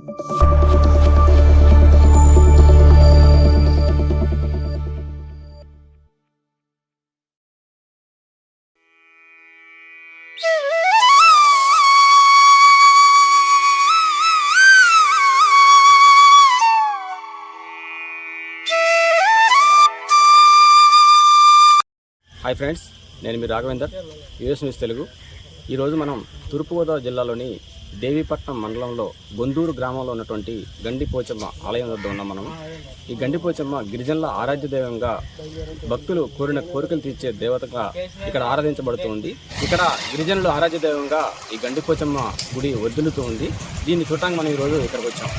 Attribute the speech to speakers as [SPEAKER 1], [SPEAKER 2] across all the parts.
[SPEAKER 1] hi friends నేను మీ Raghavender US news Telugu ఈరోజు మనం తూర్పుగోదావరి జిల్లాలోని దేవీపట్నం మండలంలో గొందూరు గ్రామంలో ఉన్నటువంటి గండిపోచమ్మ ఆలయం వద్ద ఉన్నాం మనం ఈ గండిపోచమ్మ గిరిజనుల ఆరాధ్య దైవంగా భక్తులు కోరిన కోరికలు తీర్చే దేవతగా ఇక్కడ ఆరాధించబడుతుంది ఇక్కడ గిరిజనుల ఆరాధ్య దైవంగా ఈ గండిపోచమ్మ గుడి వద్దులుతూ ఉంది దీన్ని చూడటానికి మనం ఈరోజు ఇక్కడికి వచ్చాం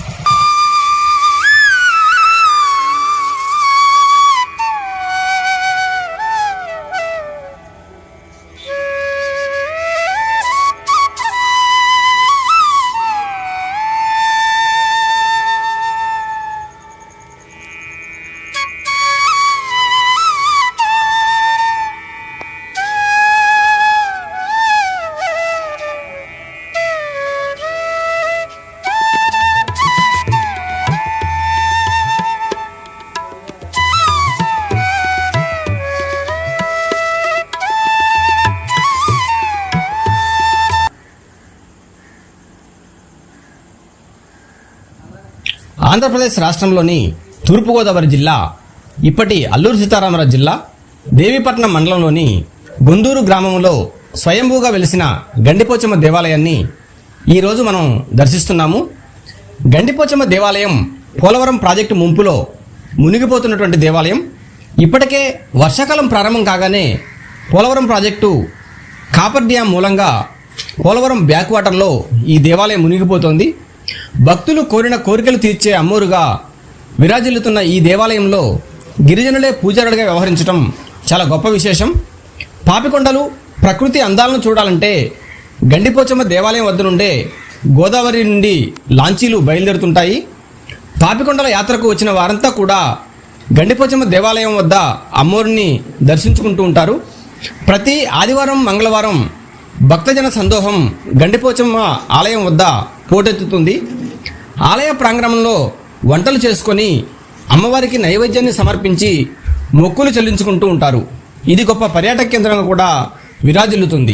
[SPEAKER 1] ఆంధ్రప్రదేశ్ రాష్ట్రంలోని తూర్పుగోదావరి జిల్లా ఇప్పటి అల్లూరు సీతారామరాజు జిల్లా దేవీపట్నం మండలంలోని గుందూరు గ్రామంలో స్వయంభూగా వెలిసిన గండిపోచమ్మ దేవాలయాన్ని ఈరోజు మనం దర్శిస్తున్నాము గండిపోచమ్మ దేవాలయం పోలవరం ప్రాజెక్టు ముంపులో మునిగిపోతున్నటువంటి దేవాలయం ఇప్పటికే వర్షాకాలం ప్రారంభం కాగానే పోలవరం ప్రాజెక్టు కాపర్ డ్యామ్ మూలంగా పోలవరం బ్యాక్ వాటర్లో ఈ దేవాలయం మునిగిపోతోంది భక్తులు కోరిన కోరికలు తీర్చే అమ్మూరుగా విరాజిల్లుతున్న ఈ దేవాలయంలో గిరిజనులే పూజారుడిగా వ్యవహరించడం చాలా గొప్ప విశేషం పాపికొండలు ప్రకృతి అందాలను చూడాలంటే గండిపోచమ్మ దేవాలయం వద్ద నుండే గోదావరి నుండి లాంచీలు బయలుదేరుతుంటాయి పాపికొండల యాత్రకు వచ్చిన వారంతా కూడా గండిపోచమ్మ దేవాలయం వద్ద అమ్మోరిని దర్శించుకుంటూ ఉంటారు ప్రతి ఆదివారం మంగళవారం భక్తజన సందోహం గండిపోచమ్మ ఆలయం వద్ద పోటెత్తుతుంది ఆలయ ప్రాంగణంలో వంటలు చేసుకొని అమ్మవారికి నైవేద్యాన్ని సమర్పించి మొక్కులు చెల్లించుకుంటూ ఉంటారు ఇది గొప్ప పర్యాటక కేంద్రంగా కూడా విరాజిల్లుతుంది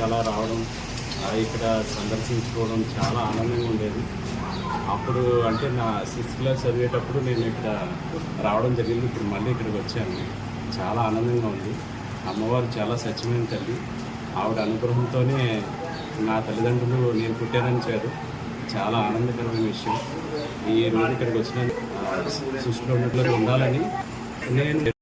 [SPEAKER 2] నుంచి అలా రావడం ఇక్కడ సందర్శించుకోవడం చాలా ఆనందంగా ఉండేది అప్పుడు అంటే నా సిక్స్త్ క్లాస్ చదివేటప్పుడు నేను ఇక్కడ రావడం జరిగింది ఇప్పుడు మళ్ళీ ఇక్కడికి వచ్చాను చాలా ఆనందంగా ఉంది అమ్మవారు చాలా స్వచ్ఛమైన తల్లి ఆవిడ అనుగ్రహంతోనే నా తల్లిదండ్రులు నేను పుట్టానని చేరు చాలా ఆనందకరమైన విషయం ఈ రోజు ఇక్కడికి వచ్చిన సృష్టిలో ఉన్నట్లుగా ఉండాలని నేను